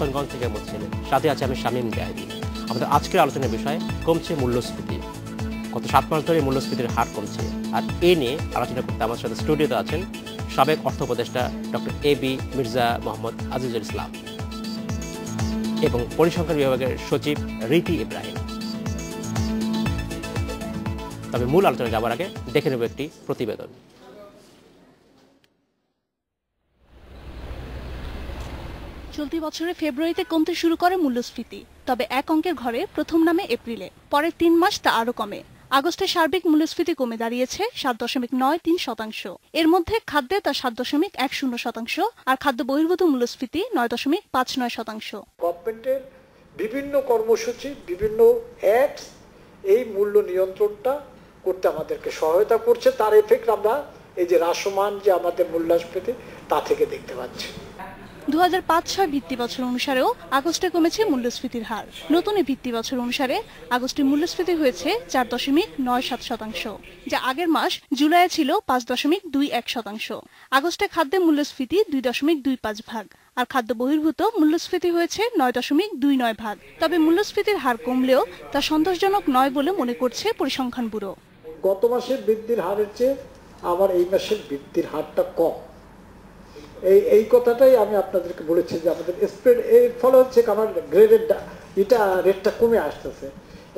খাতনগঞ্জ থেকে বলছেন সাথে আছে আমি শামীম জাহেদি আমাদের আজকের আলোচনার বিষয়, কমছে মূল্যস্ফীতি। গত সাত মাস ধরে মূল্যস্ফীতির হার কমছে। আর এ নিয়ে আলোচনা করতে আমার সাথে স্টুডিওতে আছেন সাবেক অর্থ উপদেষ্টা doctor A B Mirza Mohammad Azizul Islam এবং পরিসংখ্যান বিভাগের সচিব রীতি ইব্রাহিম। তবে মূল আলোচনা যাওয়ার আগে দেখে নেব একটি প্রতিবেদন। চলতি বছরের ফেব্রুয়ারিতে কমতে শুরু করে মূল্যস্ফীতি। তবে এক অঙ্কের ঘরে প্রথম নামে এপ্রিলে, পরের তিন মাস তা আরও কমে। আগস্টে সার্বিক মূল্যস্ফীতি কমে দাঁড়িয়েছে সাত দশমিক নয় তিন শতাংশ। এর মধ্যে খাদ্যে তা সাত দশমিক এক শূন্য শতাংশ আর খাদ্য বহির্ভূত মূল্যস্ফীতি নয় দশমিক পাঁচ নয় শতাংশ। গভর্নমেন্টের বিভিন্ন কর্মসূচি, বিভিন্ন অ্যাক্টস এই মূল্য নিয়ন্ত্রণটা করতে আমাদেরকে সহায়তা করছে। তার এফেক্ট আমরা এই যে হ্রাসমান যে আমাদের মূল্যস্ফীতি, তা থেকে দেখতে পাচ্ছি। দু হাজার পাঁচ ছয় ভিত্তি বছর অনুসারেও আগস্টে কমেছে মূল্যস্ফীতির হার। নতুন এই ভিত্তি বছর অনুসারে আগস্টে মূল্যস্ফীতি হয়েছে চার দশমিক নয় সাত শতাংশ, যা আগের মাস জুলাইয়ে ছিল পাঁচ দশমিক দুই এক শতাংশ। আগস্টে খাদ্যে মূল্যস্ফীতি দুই দশমিক দুই পাঁচ ভাগ, আর খাদ্য বহির্ভূত মূল্যস্ফীতি হয়েছে নয় দশমিক দুই নয় ভাগ। তবে মূল্যস্ফীতির হার কমলেও তা সন্তোষজনক নয় বলে মনে করছে পরিসংখ্যান ব্যুরো। গত মাসের বৃদ্ধির হারের চেয়ে আমার এই মাসের বৃদ্ধির হারটা কম। এই এই কথাটাই আমি আপনাদেরকে বলেছি যে আমাদের স্প্রেড এর ফলে হচ্ছে আমার গ্রেডের এটা রেটটা কমে আসতেছে।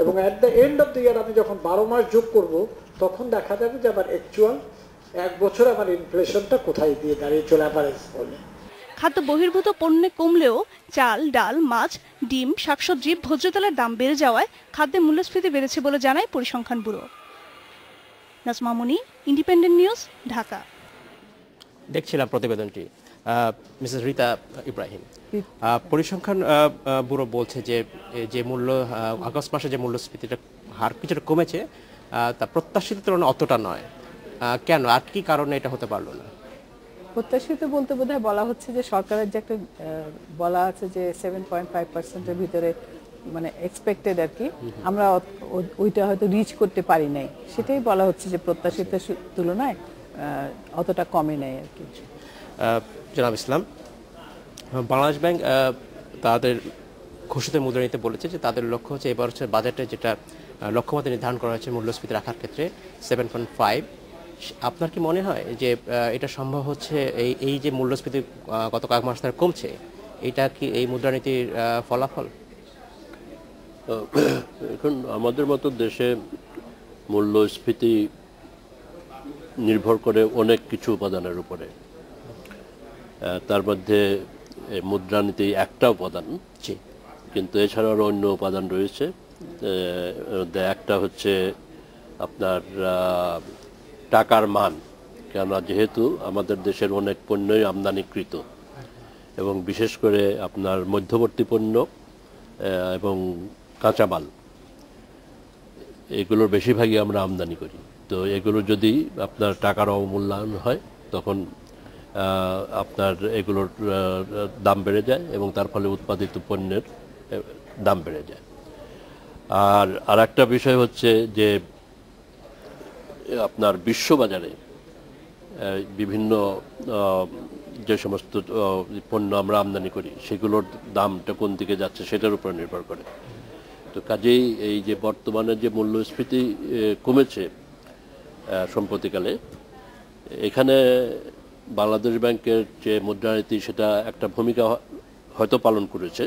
এবং at the end of the year আমি যখন বারো মাস যোগ করব তখন দেখা যাবে যে আমার অ্যাকচুয়াল এক বছর আমার ইনফ্লেশনটা কোথায় দিয়ে দাঁড়িয়ে চলে অ্যাভারেজ বলে। খাদ্য বহির্ভূত পণ্যে কমলেও চাল ডাল মাছ ডিম শাকসবজি ভোজ্য তেলের দাম বেড়ে যাওয়ায় খাদ্যে মূল্যস্ফীতি বেড়েছে বলে জানায় পরিসংখ্যান bureau. Nazma Muni independent news Dhaka. দেখছিলাম প্রতিবেদনটি। মিসেস রীতা ইব্রাহিম পরিসংখ্যান ব্যুরো বলছে যে যে মূল্য আগস্ট মাসে যে মূল্যস্ফীতিটা হার কিছুটা কমেছে তা প্রত্যাশিত তুলনায় অতটা নয়। কেন? আর কি কারণে এটা হতে পারল না? প্রত্যাশিত বলতে বোধহয় বলা হচ্ছে যে সরকারের যে একটা বলা আছে যে সেভেন পয়েন্ট ফাইভ পার্সেন্টের ভিতরে মানে এক্সপেক্টেড আর কি আমরা ওইটা হয়তো রিচ করতে পারি নাই। সেটাই বলা হচ্ছে যে প্রত্যাশিত তুলনায় অতটা কমে নেয় আর কি। জনাব ইসলাম বাংলাদেশ ব্যাংক তাদের ঘোষিত মুদ্রানীতিতে বলেছে যে তাদের লক্ষ্য হচ্ছে এবার হচ্ছে বাজেটে যেটা লক্ষ্যমাত্রা নির্ধারণ করা হয়েছে মূল্যস্ফীতি রাখার ক্ষেত্রে সেভেন পয়েন্ট ফাইভ আপনার কি মনে হয় যে এটা সম্ভব হচ্ছে এই এই যে মূল্যস্ফীতি গত কয়েক মাস ধরে কমছে, এটা কি এই মুদ্রানীতির ফলাফল? এখন আমাদের মতো দেশে মূল্যস্ফীতি নির্ভর করে অনেক কিছু উপাদানের উপরে। তার মধ্যে মুদ্রানীতি একটা উপাদান কিন্তু এছাড়াও আরও অন্য উপাদান রয়েছে। একটা হচ্ছে আপনার টাকার মান। কেননা যেহেতু আমাদের দেশের অনেক পণ্যই আমদানিকৃত এবং বিশেষ করে আপনার মধ্যবর্তী পণ্য এবং কাঁচামাল এগুলোর বেশিরভাগই আমরা আমদানি করি। তো এগুলো যদি আপনার টাকার অবমূল্যায়ন হয় তখন আপনার এগুলোর দাম বেড়ে যায় এবং তার ফলে উৎপাদিত পণ্যের দাম বেড়ে যায়। আর আর একটা বিষয় হচ্ছে যে আপনার বিশ্ববাজারে বিভিন্ন যে সমস্ত পণ্য আমরা আমদানি করি, সেগুলোর দামটা কোন দিকে যাচ্ছে সেটার উপর নির্ভর করে। তো কাজেই এই যে বর্তমানে যে মূল্যস্ফীতি কমেছে সম্প্রতিকালে, এখানে বাংলাদেশ ব্যাংকের যে মুদ্রানীতি সেটা একটা ভূমিকা হয়তো পালন করেছে।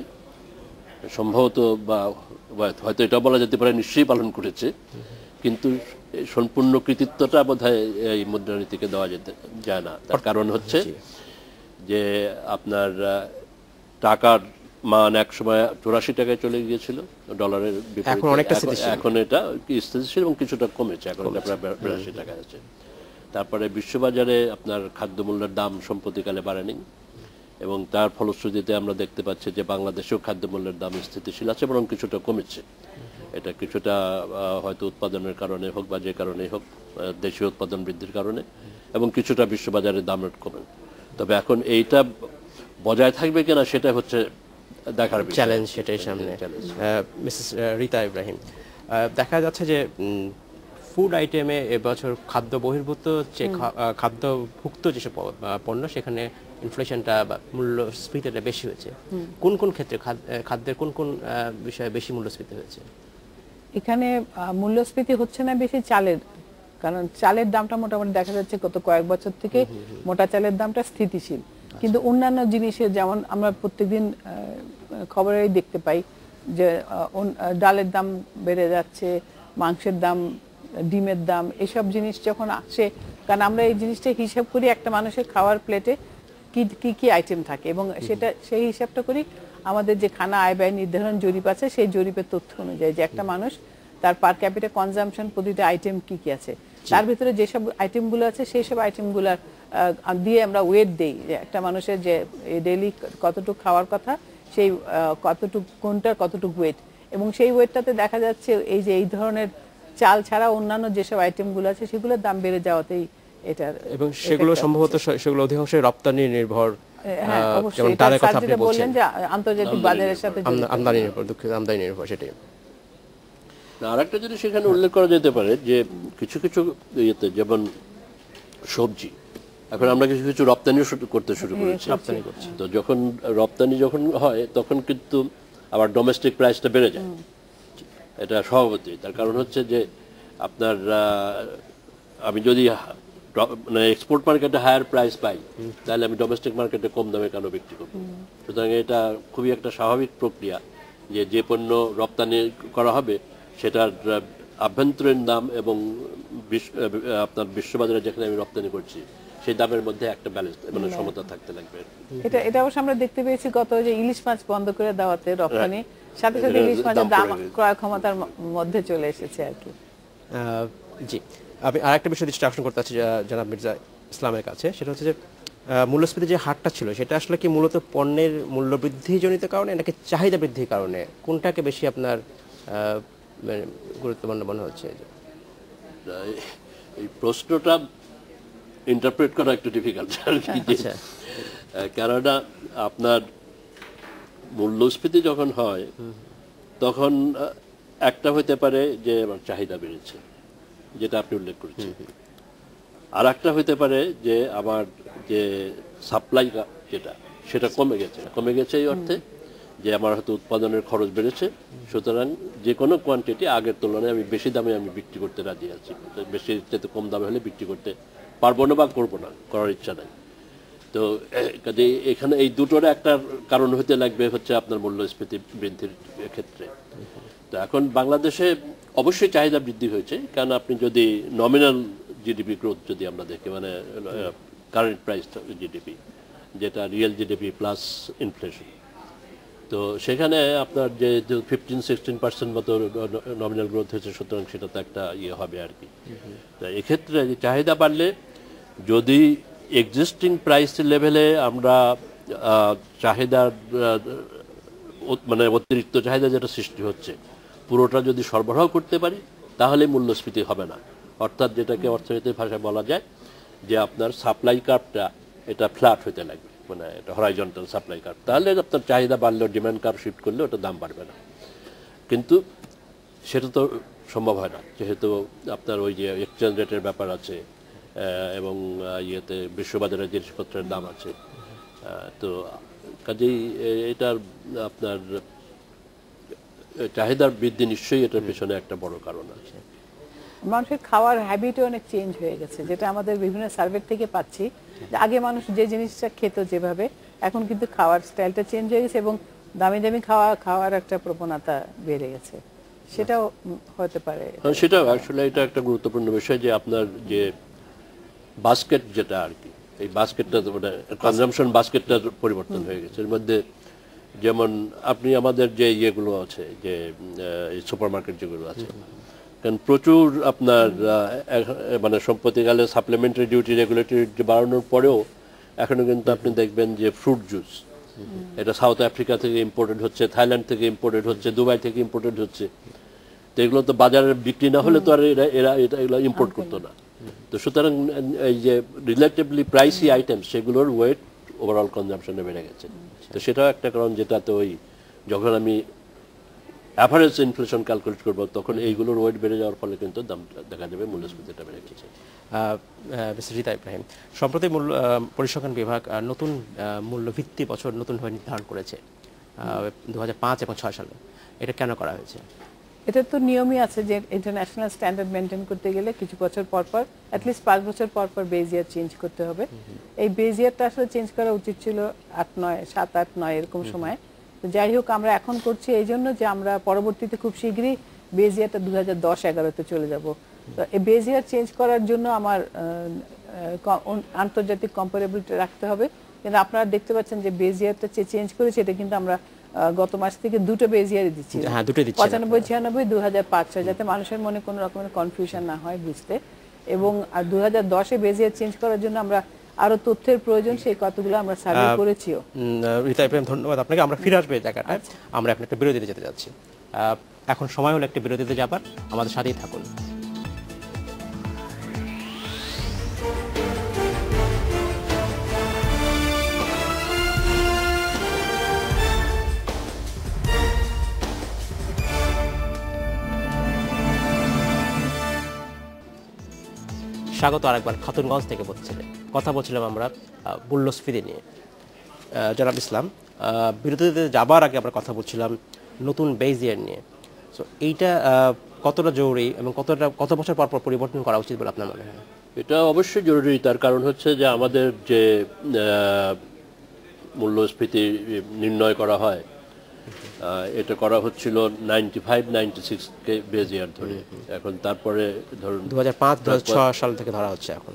সম্ভবত বা হয়তো এটা বলা যেতে পারে নিশ্চয়ই পালন করেছে। কিন্তু সম্পূর্ণ কৃতিত্বটা বোধ এই মুদ্রানীতিকে দেওয়া যেতে যায় না। তার কারণ হচ্ছে যে আপনার টাকার মান এক সময় চৌরাশি টাকায় চলে গিয়েছিল ডলারের এখন এটা স্থিতিশীল এবং কিছুটা কমেছে। এখন প্রায় বিরাশি টাকা আছে। তারপরে বিশ্ববাজারে আপনার খাদ্যমূল্যের দাম সম্প্রতিকালে বাড়েনি এবং তার ফলশ্রুতিতে আমরা দেখতে পাচ্ছি যে বাংলাদেশেও খাদ্যমূল্যের দাম স্থিতিশীল আছে বরং কিছুটা কমেছে। এটা কিছুটা হয়তো উৎপাদনের কারণে হোক বা যে কারণেই হোক দেশীয় উৎপাদন বৃদ্ধির কারণে এবং কিছুটা বিশ্ববাজারে দাম রেট কমে। তবে এখন এইটা বজায় থাকবে কিনা সেটা হচ্ছে দেখার চ্যালেঞ্জ সেটাই সামনে। মিসেস রীতা ইব্রাহিম দেখা যাচ্ছে যে ফুড আইটেমে এবছর খাদ্য বহির্ভূত যে খাদ্যভুক্ত যেসব পণ্য সেখানে ইনফ্লেশনটা বা মূল্যস্ফীতিটা বেশি হয়েছে। কোন কোন ক্ষেত্রে খাদ- খাদ্যের কোন কোন বিষয়ে বেশি মূল্যস্ফীতি হয়েছে? এখানে মূল্যস্ফীতি হচ্ছে না বেশি চালের কারণ চালের দামটা মোটামুটি দেখা যাচ্ছে গত কয়েক বছর থেকে মোটা চালের দামটা স্থিতিশীল। কিন্তু অন্যান্য জিনিসের যেমন আমরা প্রত্যেকদিন খবরেই দেখতে পাই যে ডালের দাম বেড়ে যাচ্ছে মাংসের দাম ডিমের দাম এসব জিনিস যখন আসে কারণ আমরা এই জিনিসটা হিসাব করি একটা মানুষের খাওয়ার প্লেটে কি কি কি আইটেম থাকে এবং সেটা সেই হিসাবটা করি আমাদের যে খানা আয় ব্যয় নির্ধারণ জরিপ আছে সেই জরিপের তথ্য অনুযায়ী যে একটা মানুষ তার পার ক্যাপিটা কনজামশন প্রতিটা আইটেম কি কি আছে। তার ভিতরে যেসব আইটেমগুলো আছে সেই সব আইটেমগুলোর দিয়ে আমরা ওয়েট দেই যে একটা মানুষের যে ডেইলি কতটুকু খাওয়ার কথা সেই কতটুকু কোনটার কতটুকু ওয়েট এবং সেই ওয়েটটাতে দেখা যাচ্ছে এই যে এই ধরনের চাল ছাড়া অন্যান্য যেসব আইটেমগুলো আছে সেগুলোর দাম বেড়ে যাওয়াতেই এটার এবং সেগুলো সম্ভবত সেগুলো অধিকাংশই রপ্তানি নির্ভর হ্যাঁ আহ, অবশ্যই। যেমন ডালের কথা আপনি বলছেন। যে আন্তর্জাতিক বাজারের সাথে আমদানি নির্ভর দুঃখিত আমদানি নির্ভর সেটাই। আর জিনিস সেখানে উল্লেখ করা যেতে পারে যে কিছু কিছু ইয়েতে যেমন সবজি এখন আমরা কিছু কিছু রপ্তানি করতে শুরু করেছি। রপ্তানি করছি। তো যখন রপ্তানি যখন হয় তখন কিন্তু আবার ডোমেস্টিক প্রাইসটা বেড়ে যায়। এটা স্বভাবতই তার কারণ হচ্ছে যে আপনার আমি যদি মানে এক্সপোর্ট মার্কেটে হায়ার প্রাইস পাই তাহলে আমি ডোমেস্টিক মার্কেটে কম দামে কেন বিক্রি করব? সুতরাং এটা খুবই একটা স্বাভাবিক প্রক্রিয়া যে যে পণ্য রপ্তানি করা হবে সেটার আভ্যন্তরীণ দাম এবং আপনার বিশ্ববাজারে যেখানে আমি রপ্তানি করছি সেই দামের মধ্যে একটা ব্যালেন্স মানে সমতা থাকতে লাগবে। এটা এটা অবশ্য আমরা দেখতে পেয়েছি গত যে ইলিশ মাছ বন্ধ করে দেওয়াতে রপ্তানি। সাথে সাথে ইলিশ মাছের দাম। ক্রয় ক্ষমতার মধ্যে চলে এসেছে আর কি। জি। আমি আরেকটা বিষয় দৃষ্টি আকর্ষণ করতে চাচ্ছি যা- জনাব মির্জা ইসলামের কাছে। সেটা হচ্ছে যে আহ, মূল্যস্ফীতির যে হারটা ছিল সেটা আসলে কি মূলত পণ্যের মূল্য বৃদ্ধিজনিত কারণে নাকি চাহিদা বৃদ্ধির কারণে? কোনটাকে বেশি আপনার মানে গুরুত্বপূর্ণ মনে হচ্ছে? এই- এই প্রশ্নটা ইন্টারপ্রেট করা একটু ডিফিকাল্ট আর কি আচ্ছা। কেননা আপনার মূল্যস্ফীতি যখন হয় তখন একটা হতে পারে যে আমার চাহিদা বেড়েছে যেটা আপনি উল্লেখ করেছেন। আর একটা হতে পারে যে আমার যে সাপ্লাই যেটা সেটা কমে গেছে। কমে গেছে এই অর্থে যে আমার হয়তো উৎপাদনের খরচ বেড়েছে। সুতরাং যে কোনো কোয়ান্টিটি আগের তুলনায় আমি বেশি দামে আমি বিক্রি করতে রাজি আছি। বেশি কম দামে হলে বিক্রি করতে পারব না বা করব না করার ইচ্ছা নাই। তো কাজেই এখানে এই দুটোর একটা কারণ হতে লাগবে হচ্ছে আপনার মূল্যস্ফীতি বৃদ্ধির ক্ষেত্রে। তো এখন বাংলাদেশে অবশ্যই চাহিদা বৃদ্ধি হয়েছে কারণ আপনি যদি নমিনাল জিডিপি গ্রোথ যদি আমরা দেখি মানে কারেন্ট প্রাইস জিডিপি যেটা রিয়েল জিডিপি প্লাস ইনফ্লেশন তো সেখানে আপনার যে ফিফটিন সিক্সটিন পার্সেন্ট মতো নমিনাল গ্রোথ হয়েছে সুতরাং সেটা তো একটা ইয়ে হবে আর কি। তো এক্ষেত্রে চাহিদা বাড়লে যদি এক্সিস্টিং প্রাইস লেভেলে আমরা চাহিদার মানে অতিরিক্ত চাহিদা যেটা সৃষ্টি হচ্ছে, পুরোটা যদি সরবরাহ করতে পারি, তাহলে মূল্যস্ফীতি হবে না। অর্থাৎ যেটাকে অর্থনীতির ভাষায় বলা যায় যে আপনার সাপ্লাই কার্ভটা এটা ফ্ল্যাট হতে লাগবে মানে এটা হরাইজন্টাল সাপ্লাই কার্ভ তাহলে আপনার চাহিদা বাড়লেও ডিমান্ড কার্ভ শিফট করলে ওটা দাম বাড়বে না। কিন্তু সেটা তো সম্ভব হয় না, যেহেতু আপনার ওই যে এক্সচেঞ্জ রেটের ব্যাপার আছে এবং ইয়েতে বিশ্ববাজারে জিনিসপত্রের দাম আছে। তো কাজেই এটার আপনার চাহিদার বৃদ্ধি নিশ্চয়ই এটার পেছনে একটা বড় কারণ আছে। মানুষের খাওয়ার হ্যাবিটও অনেক চেঞ্জ হয়ে গেছে যেটা আমাদের বিভিন্ন সার্ভে থেকে পাচ্ছি। যে আগে মানুষ যে জিনিসটা খেত যেভাবে এখন কিন্তু খাওয়ার স্টাইলটা চেঞ্জ হয়ে গেছে এবং দামি দামি খাওয়া খাওয়ার একটা প্রবণতা বেড়ে গেছে। সেটাও হতে পারে। হ্যাঁ, সেটা আসলে এটা একটা গুরুত্বপূর্ণ বিষয় যে আপনার যে বাস্কেট যেটা আর কি এই বাস্কেটটা মানে কনজামশন বাস্কেটটার পরিবর্তন হয়ে গেছে। এর মধ্যে যেমন আপনি আমাদের যে ইয়েগুলো আছে যে সুপার মার্কেট যেগুলো আছে কারণ প্রচুর আপনার মানে সম্প্রতিকালে সাপ্লিমেন্টারি ডিউটি রেগুলেটরি বাড়ানোর পরেও এখনও কিন্তু আপনি দেখবেন যে ফ্রুট জুস এটা সাউথ আফ্রিকা থেকে ইম্পোর্টেড হচ্ছে থাইল্যান্ড থেকে ইম্পোর্টেড হচ্ছে দুবাই থেকে ইম্পোর্টেড হচ্ছে। তো এগুলো তো বাজারে বিক্রি না হলে তো আর এরা এরা এটা এগুলো ইম্পোর্ট করতো না। তো সুতরাং এই যে রিলেটিভলি প্রাইসি আইটেম সেগুলোর ওয়েট ওভারঅল কনজামশনে বেড়ে গেছে। তো সেটাও একটা কারণ যেটা তো ওই যখন আমি অ্যাভারেজ ইনফ্লেশন ক্যালকুলেট করব তখন এইগুলোর ওয়েট বেড়ে যাওয়ার ফলে কিন্তু দাম দেখা যাবে মূল্যস্ফীতিটা বেড়ে গেছে। মিস্টার রিতা ইব্রাহিম সম্প্রতি মূল্য পরিসংখ্যান বিভাগ নতুন মূল্যভিত্তি বছর নতুনভাবে নির্ধারণ করেছে দু হাজার পাঁচ এবং ছয় সালে। এটা কেন করা হয়েছে? এটা তো নিয়মই আছে যে ইন্টারন্যাশনাল স্ট্যান্ডার্ড মেনটেন করতে গেলে কিছু বছর পর পর অ্যাটলিস্ট পাঁচ বছর পর পর বেজিয়ার চেঞ্জ করতে হবে। এই বেজিয়ারটা আসলে চেঞ্জ করা উচিত ছিল আট নয় সাত আট নয় এরকম সময়। তো যাই হোক আমরা এখন করছি এই জন্য যে আমরা পরবর্তীতে খুব শীঘ্রই বেজিয়ারটা দু হাজার দশ এগারোতে চলে যাব। তো এই বেজিয়ার চেঞ্জ করার জন্য আমার আন্তর্জাতিক কম্পারেবিলিটি রাখতে হবে। কিন্তু আপনারা দেখতে পাচ্ছেন যে বেজিয়ারটা যে চেঞ্জ করেছে এটা কিন্তু আমরা গত মাস থেকে দুটো বেজ ইয়ারই দিচ্ছি হ্যাঁ, দুটোই দিচ্ছেন পঁচানব্বই ছিয়ানব্বই দু হাজার পাঁচ যাতে মানুষের মনে কোনো রকমের কনফিউশন না হয় বুঝতে। এবং দু হাজার দশে বেজিয়ার চেঞ্জ করার জন্য আমরা আরও তথ্যের প্রয়োজন সেই কতগুলো আমরা সার্ভে করেছিও। রীতা ইব্রাহিম ধন্যবাদ আপনাকে। আমরা ফিরে আসব এই জায়গাটায়। আমরা এখন একটা বিরতিতে যেতে যাচ্ছি। এখন সময় হলো একটা বিরতিতে যাবার। আমাদের সাথেই থাকুন। স্বাগত আরেকবার খাতুনগঞ্জ থেকে বলছিলেন। কথা বলছিলাম আমরা মূল্যস্ফীতি নিয়ে। জনাব ইসলাম বিরতিতে যাবার আগে আমরা কথা বলছিলাম নতুন বেজ ইয়ার নিয়ে। সো এইটা কতটা জরুরি এবং কতটা, কত বছর পর পর পরিবর্তন করা উচিত বলে আপনার মনে হয়? এটা অবশ্যই জরুরি। তার কারণ হচ্ছে যে আমাদের যে মূল্যস্ফীতি নির্ণয় করা হয় এটা করা হচ্ছিল নাইনটি ফাইভ নাইনটি সিক্সকে বেজ ইয়ার ধরে এখন তারপরে ধরুন দু হাজার পাঁচ দু হাজার সাল থেকে ধরা হচ্ছে এখন।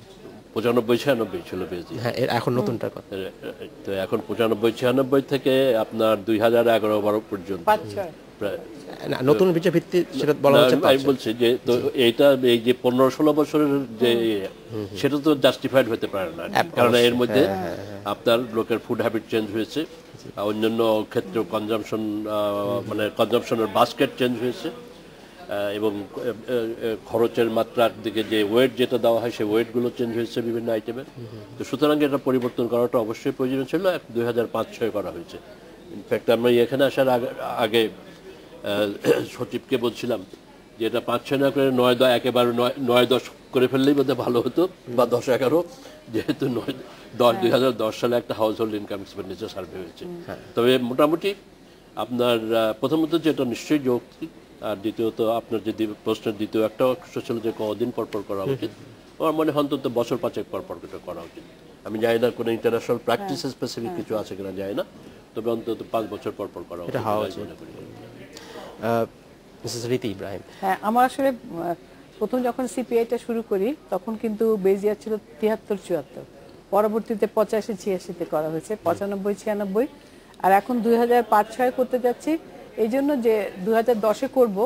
পঁচানব্বই ছিয়ানব্বই ছিল বেজ ইয়ার হ্যাঁ এখন নতুনটার কথা তো এখন পঁচানব্বই ছিয়ানব্বই থেকে আপনার দুই হাজার এগারো বারো পর্যন্ত। নতুন বিচার ভিত্তি সেটা বলা হচ্ছে আমি বলছি যে তো এইটা এই যে পনেরো ষোলো বছরের যে সেটা তো জাস্টিফাইড হতে পারে না। কারণ এর মধ্যে আপনার লোকের ফুড হ্যাবিট চেঞ্জ হয়েছে। অন্যান্য ক্ষেত্রে কনজামশন মানে কনজামশনের বাস্কেট চেঞ্জ হয়েছে। এবং খরচের মাত্রার দিকে যে ওয়েট যেটা দেওয়া হয়, সেই ওয়েটগুলো চেঞ্জ হয়েছে বিভিন্ন আইটেমের তো সুতরাং এটা পরিবর্তন করাটা অবশ্যই প্রয়োজন ছিল। দুই হাজার পাঁচ ছয় করা হয়েছে। ইনফ্যাক্ট আমরা এখানে আসার আগে- সচিবকে বলছিলাম যে এটা পাঁচ ছয় না করে নয় দশ একেবারে নয় নয় দশ করে ফেললেই বোধহয় ভালো হতো বা দশ এগারো। যেহেতু দশ দুই হাজার দশ সালে একটা household income expenditure survey হয়েছে তবে মোটামুটি আপনার প্রথমত যেটা নিশ্চয়ই যৌক্তিক আর দ্বিতীয়ত আপনার যদি প্রশ্নের দ্বিতীয় একটা অংশ ছিল যে কদিন পর পর করা উচিত। আমার মনে হয় অন্তত বছর পাঁচেক পর পর এটা করা উচিত। আমি জানি না কোনো ইন্টারন্যাশনাল প্র্যাকটিস স্পেসিফিক কিছু আছে কিনা জানি না। তবে অন্তত পাঁচ বছর পর পর করা উচিত। মিসেস রীতি ইব্রাহিম। হ্যাঁ আমার আসলে প্রথম যখন সিপিআইটা শুরু করি, তখন কিন্তু বেজিয়ার ছিল তিয়াত্তর, চুয়াত্তর। পরবর্তীতে পঁচাশি ছিয়াশিতে করা হয়েছে, পঁচানব্বই, ছিয়ানব্বই। আর এখন দুই হাজার পাঁচ, ছয় করতে যাচ্ছি। এই জন্য যে দু হাজার দশে করব,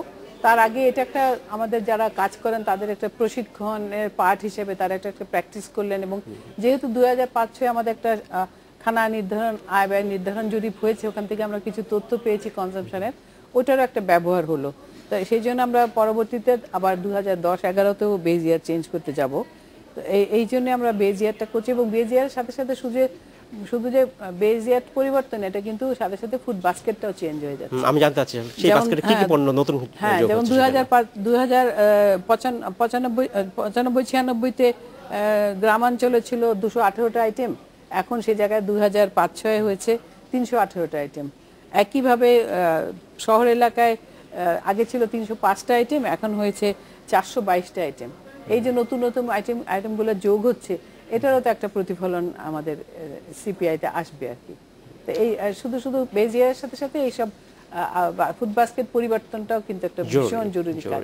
তার আগে এটা একটা আমাদের যারা কাজ করেন, তাদের একটা প্রশিক্ষণের পার্ট হিসেবে তারা একটা একটা প্র্যাকটিস করলেন এবং যেহেতু দুই হাজার পাঁচ, ছয় আমাদের একটা খানা নির্ধারণ, আয় ব্যয় নির্ধারণ জরিপ হয়েছে, ওখান থেকে আমরা কিছু তথ্য পেয়েছি কনজামশনের ওটারও একটা ব্যবহার হলো। তো সেই জন্য আমরা পরবর্তীতে আবার দু হাজার দশ এগারোতেও বেজ ইয়ার চেঞ্জ করতে যাব। তো এই এই জন্য আমরা বেজ ইয়ারটা করছি এবং বেজ ইয়ারের সাথে সাথে শুধু শুধু যে বেজ ইয়ার পরিবর্তন এটা কিন্তু সাথে সাথে ফুড বাস্কেটটাও চেঞ্জ হয়ে যাচ্ছে। আমি জানতে চাচ্ছি সেই বাস্কেটে কি কি হ্যাঁ, পণ্য নতুন হ্যাঁ যেমন হচ্ছে দুই সেটা? হাজার হাজার পঁচানব্বই আহ, পঁচানব্বই ছিয়ানব্বইতে আহ, গ্রামাঞ্চলে ছিল দুশো আঠেরোটা আইটেম এখন সে জায়গায় দুই হাজার পাঁচ ছয় হয়েছে তিনশো আঠেরোটা আইটেম একইভাবে আহ, শহর এলাকায় আগে ছিল তিনশো পাঁচটা আইটেম এখন হয়েছে চারশো বাইশটা আইটেম এই যে নতুন নতুন আইটেম আইটেমগুলো যোগ হচ্ছে এটারও তো একটা প্রতিফলন আমাদের সিপিআইতে আসবে আর কি। তো এই শুধু শুধু বেজিয়ার সাথে সাথে এইসব ফুড বাস্কেট পরিবর্তনটাও কিন্তু একটা ভীষণ জরুরি কাজ।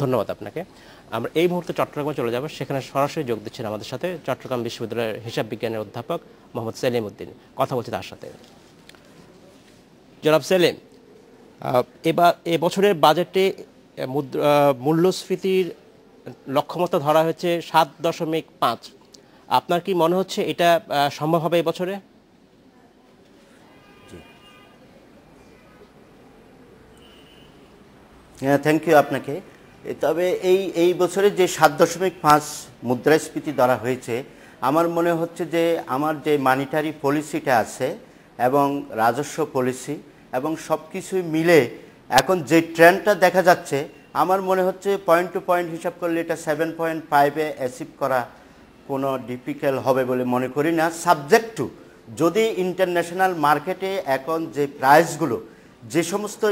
ধন্যবাদ আপনাকে। আমরা এই মুহূর্তে চট্টগ্রামে চলে যাব সেখানে সরাসরি যোগ দিচ্ছেন আমাদের সাথে চট্টগ্রাম বিশ্ববিদ্যালয়ের হিসাব বিজ্ঞানের অধ্যাপক মোহাম্মদ সেলিম উদ্দিন। কথা বলছি তার সাথে। জনাব সেলিম এবার এ বছরের বাজেটে মুদ্রা- মূল্যস্ফীতির লক্ষ্যমাত্রা ধরা হয়েছে সাত দশমিক পাঁচ। আপনার কি মনে হচ্ছে এটা সম্ভব হবে এবছরে হ্যাঁ থ্যাংক ইউ আপনাকে। তবে এই এই বছরে যে সাত দশমিক পাঁচ মুদ্রাস্ফীতি ধরা হয়েছে, আমার মনে হচ্ছে যে আমার যে মানিটারি পলিসিটা আছে এবং রাজস্ব পলিসি এবং সব কিছুই মিলে এখন যে ট্রেন্ডটা দেখা যাচ্ছে, আমার মনে হচ্ছে পয়েন্ট টু পয়েন্ট হিসাব করলে এটা সেভেন পয়েন্ট ফাইভে অ্যাচিভ করা কোনো ডিফিকাল্ট হবে বলে মনে করি না। সাবজেক্ট টু যদি ইন্টারন্যাশনাল মার্কেটে এখন যে প্রাইসগুলো যে সমস্ত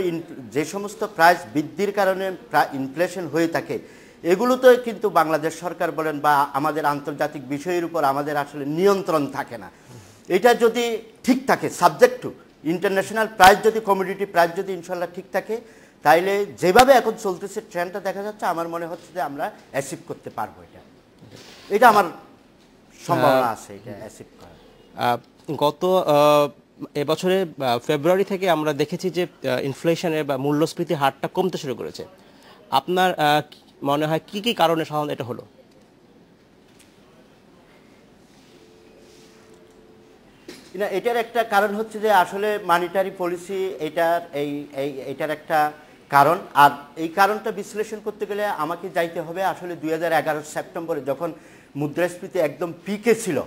যে সমস্ত প্রাইস বৃদ্ধির কারণে ইনফ্লেশন হয়ে থাকে, এগুলোতে কিন্তু বাংলাদেশ সরকার বলেন বা আমাদের আন্তর্জাতিক বিষয়ের উপর আমাদের আসলে নিয়ন্ত্রণ থাকে না। এটা যদি ঠিক থাকে সাবজেক্ট টু ইন্টারন্যাশনাল প্রাইস যদি কমিউনিটি প্রাইস যদি ইনশাল্লাহ ঠিক থাকে তাইলে যেভাবে এখন চলতেছে ট্রেন্ডটা দেখা যাচ্ছে আমার মনে হচ্ছে যে আমরা অ্যাচিভ করতে পারব এটা। এটা আমার সম্ভাবনা আছে এটা অ্যাচিভ করার। গত এবছরে ফেব্রুয়ারি থেকে আমরা দেখেছি যে ইনফ্লেশনের বা মূল্যস্ফীতির হারটা কমতে শুরু করেছে। আপনার মনে হয় কি কি কারণে সাধারণত এটা হলো? না এটার একটা কারণ হচ্ছে যে আসলে মানিটারি পলিসি এটার এই এই এটার একটা কারণ। আর এই কারণটা বিশ্লেষণ করতে গেলে আমাকে যাইতে হবে আসলে দু হাজার এগারো সেপ্টেম্বরে যখন মুদ্রাস্ফীতি একদম পিকে ছিল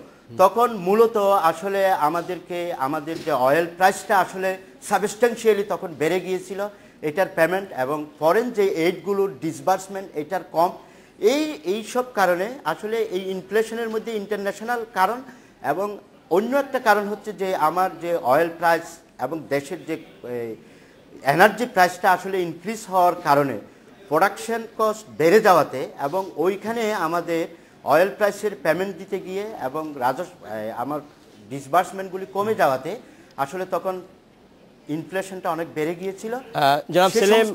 তখন মূলত আসলে আমাদেরকে আমাদের যে অয়েল প্রাইসটা আসলে সাবস্টেন্সিয়ালি তখন বেড়ে গিয়েছিল এটার পেমেন্ট এবং ফরেন যে এইডগুলোর ডিসবার্সমেন্ট এটার কম। এই এই সব কারণে আসলে এই ইনফ্লেশনের মধ্যে ইন্টারন্যাশনাল কারণ এবং অন্য একটা কারণ হচ্ছে যে আমার যে অয়েল প্রাইস এবং দেশের যে এনার্জি প্রাইসটা আসলে ইনক্রিজ হওয়ার কারণে প্রোডাকশন কস্ট বেড়ে যাওয়াতে এবং ওইখানে আমাদের অয়েল প্রাইসের পেমেন্ট দিতে গিয়ে এবং রাজস্ব আমার ডিসবার্সমেন্টগুলি কমে যাওয়াতে আসলে তখন ইনফ্লেশনটা অনেক বেড়ে গিয়েছিল। জনাব সেলিম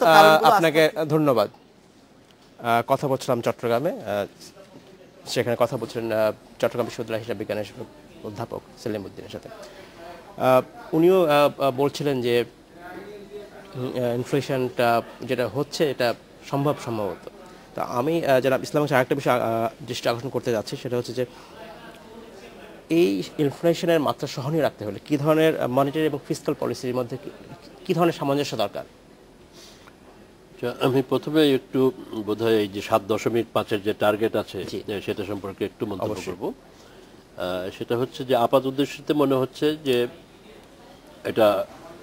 আপনাকে ধন্যবাদ। কথা বলছিলাম চট্টগ্রামে সেখানে কথা বলছিলেন চট্টগ্রাম বিশ্ববিদ্যালয় হিসাব বিজ্ঞানের অধ্যাপক সেলিম উদ্দিনের সাথে উনিও বলছিলেন যে ইনফ্লেশনটা যেটা হচ্ছে এটা সম্ভব সম্ভবত। তা আমি আহ, জনাব ইসলাম হোসেন আরেকটা বিষয় দৃষ্টি আকর্ষণ করতে যাচ্ছি সেটা হচ্ছে যে এই ইনফ্লেশনের মাত্রা সহনীয় রাখতে হলে কি ধরনের মনিটারি এবং ফিজিক্যাল পলিসির মধ্যে কি- ধরনের সামঞ্জস্য দরকার? আচ্ছা, আমি প্রথমে একটু বোধহয় এই যে সাত দশমিক পাঁচের যে টার্গেট আছে সেটা সম্পর্কে একটু মন্তব্য। করব। সেটা হচ্ছে যে আপাত উদ্দেশ্যতে মনে হচ্ছে যে এটা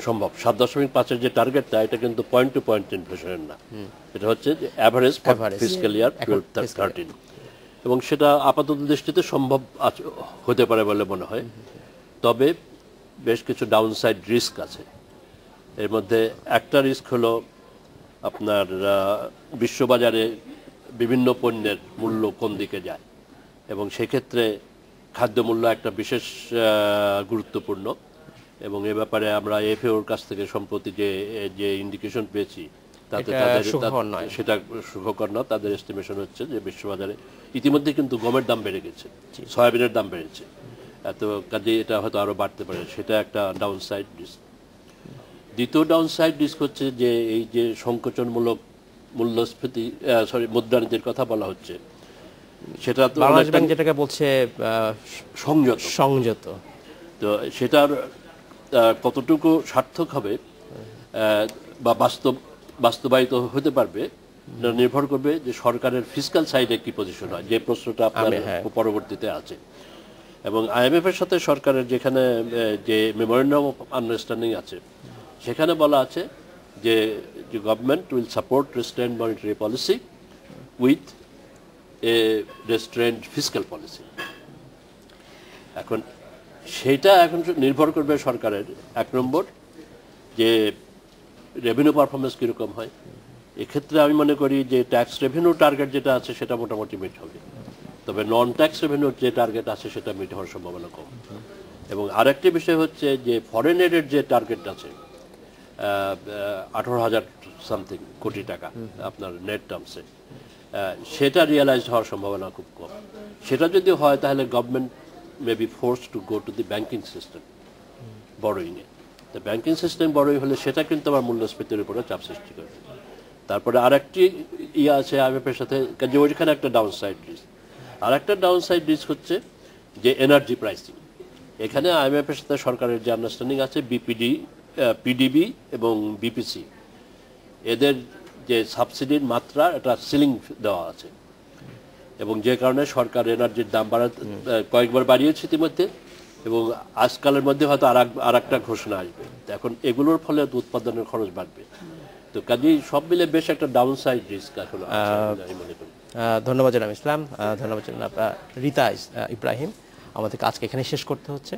সম্ভব। সাত দশমিক পাঁচের যে টার্গেটটা এটা কিন্তু পয়েন্ট টু পয়েন্ট ইনফ্লেশনের না। এটা হচ্ছে যে অ্যাভারেজ। ফিজিক্যাল ইয়ার থার্টিন এবং সেটা আপাত দৃষ্টিতে সম্ভব হতে পারে বলে মনে হয়। তবে বেশ কিছু ডাউনসাইড রিস্ক আছে। এর মধ্যে একটা রিস্ক হলো আপনার বিশ্ববাজারে বিভিন্ন পণ্যের মূল্য কোন দিকে যায়। এবং সেক্ষেত্রে খাদ্যমূল্য একটা বিশেষ গুরুত্বপূর্ণ। এবং এ ব্যাপারে আমরা এফএওর কাছ থেকে সম্প্রতি যে যে ইন্ডিকেশন পেয়েছি তাতে তাদের। সেটা সুখকর না তাদের এস্টিমেশন হচ্ছে যে বিশ্ববাজারে ইতিমধ্যে কিন্তু গমের দাম বেড়ে গেছে। সয়াবিনের দাম বেড়েছে। এত কাজে এটা হয়তো আরও বাড়তে পারে। সেটা একটা ডাউন সাইড রিস্ক দ্বিতীয় ডাউন সাইড রিস্ক হচ্ছে যে এই যে সংকোচনমূলক মূল্যস্ফীতি সরি মুদ্রানীতির কথা বলা হচ্ছে সেটা তো বাংলাদেশ ব্যাংক যেটাকে বলছে সংযত। সংযত। তো সেটার কতটুকু সার্থক হবে বা বাস্তব বাস্তবায়িত হতে পারবে নির্ভর করবে যে সরকারের ফিজিক্যাল সাইডে কি পজিশন হয় যে প্রশ্নটা আপনার হ্যাঁ। পরবর্তীতে আছে। এবং আইএমএফ এর সাথে সরকারের যেখানে যে মেমোরেন্ডাম অফ আন্ডারস্ট্যান্ডিং আছে সেখানে বলা আছে যে government will support restrictive monetary policy with a restrictive fiscal policy এখন সেটা এখন নির্ভর করবে সরকারের। এক নম্বর যে রেভিনিউ পারফরমেন্স কীরকম হয়। এক্ষেত্রে আমি মনে করি যে ট্যাক্স রেভিনিউ টার্গেট যেটা আছে সেটা মোটামুটি মিট হবে। তবে নন ট্যাক্স রেভিনিউর যে টার্গেট আছে সেটা মিট হওয়ার সম্ভাবনা কম। এবং আরেকটি বিষয় হচ্ছে যে ফরেন এডের যে টার্গেট আছে আঠারো হাজার সামথিং কোটি টাকা আপনার নেট টার্মসে সেটা রিয়েলাইজ হওয়ার সম্ভাবনা খুব কম। সেটা যদি হয়, তাহলে government may be forced to go to the banking system বড়োইংয়ে তো ব্যাংকিং সিস্টেম বড়োই হলে সেটা কিন্তু আমার মূল্যস্ফীতির উপরে চাপ সৃষ্টি করবে তারপরে আরেকটি ইয়ে আছে আইএমএফ এর সাথে, যে ওইখানে একটা ডাউন সাইড রিস্ক আর একটা ডাউন সাইড রিস্ক হচ্ছে যে এনার্জি প্রাইসিং এখানে আইএমএফ এর সাথে সরকারের যে আন্ডারস্ট্যান্ডিং আছে বিপিডি পিডিবি এবং বিপিসি এদের যে সাবসিডির মাত্রা এটা সিলিং দেওয়া আছে। এবং যে কারণে সরকার এনার্জির দাম বাড়া কয়েকবার বাড়িয়েছে ইতিমধ্যে এবং আজকালের মধ্যে হয়তো আর একটা ঘোষণা আসবে। এখন এগুলোর ফলে উৎপাদনের খরচ বাড়বে। তো কাজেই সব মিলে বেশ একটা ডাউন সাইড রিস্ক এখন ধন্যবাদ জানাম ইসলাম। ধন্যবাদ জানাব রীতা ইব্রাহিম। আমাদেরকে আজকে এখানে শেষ করতে হচ্ছে।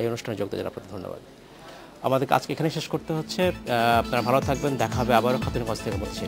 এই অনুষ্ঠানে যোগ দেওয়ার আপনাদের ধন্যবাদ। আমাদের আজকে এখানে শেষ করতে হচ্ছে। আপনারা ভালো থাকবেন। দেখা হবে আবারও খাতের কাছ থেকে বলছি।